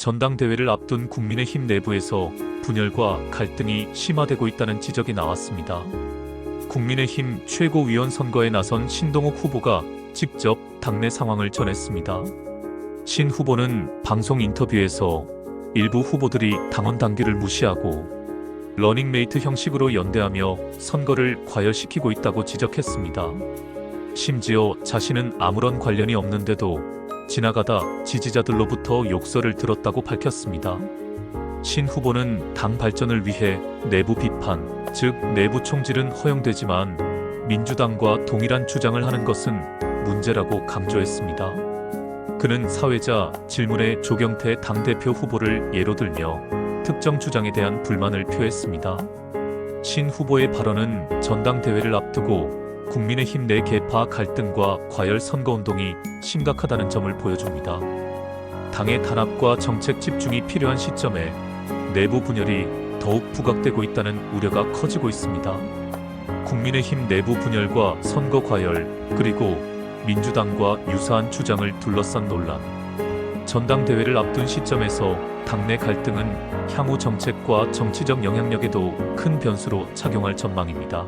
전당대회를 앞둔 국민의힘 내부에서 분열과 갈등이 심화되고 있다는 지적이 나왔습니다. 국민의힘 최고위원 선거에 나선 신동욱 후보가 직접 당내 상황을 전했습니다. 신 후보는 방송 인터뷰에서 일부 후보들이 당원 당규를 무시하고 러닝메이트 형식으로 연대하며 선거를 과열시키고 있다고 지적했습니다. 심지어 자신은 아무런 관련이 없는데도 지나가다 지지자들로부터 욕설을 들었다고 밝혔습니다. 신 후보는 당 발전을 위해 내부 비판, 즉 내부 총질은 허용되지만 민주당과 동일한 주장을 하는 것은 문제라고 강조했습니다. 그는 사회자 질문에 조경태 당대표 후보를 예로 들며 특정 주장에 대한 불만을 표했습니다. 신 후보의 발언은 전당대회를 앞두고 국민의힘 내 개파 갈등과 과열 선거운동이 심각하다는 점을 보여줍니다. 당의 단합과 정책 집중이 필요한 시점에 내부 분열이 더욱 부각되고 있다는 우려가 커지고 있습니다. 국민의힘 내부 분열과 선거 과열, 그리고 민주당과 유사한 주장을 둘러싼 논란. 전당대회를 앞둔 시점에서 당내 갈등은 향후 정책과 정치적 영향력에도 큰 변수로 작용할 전망입니다.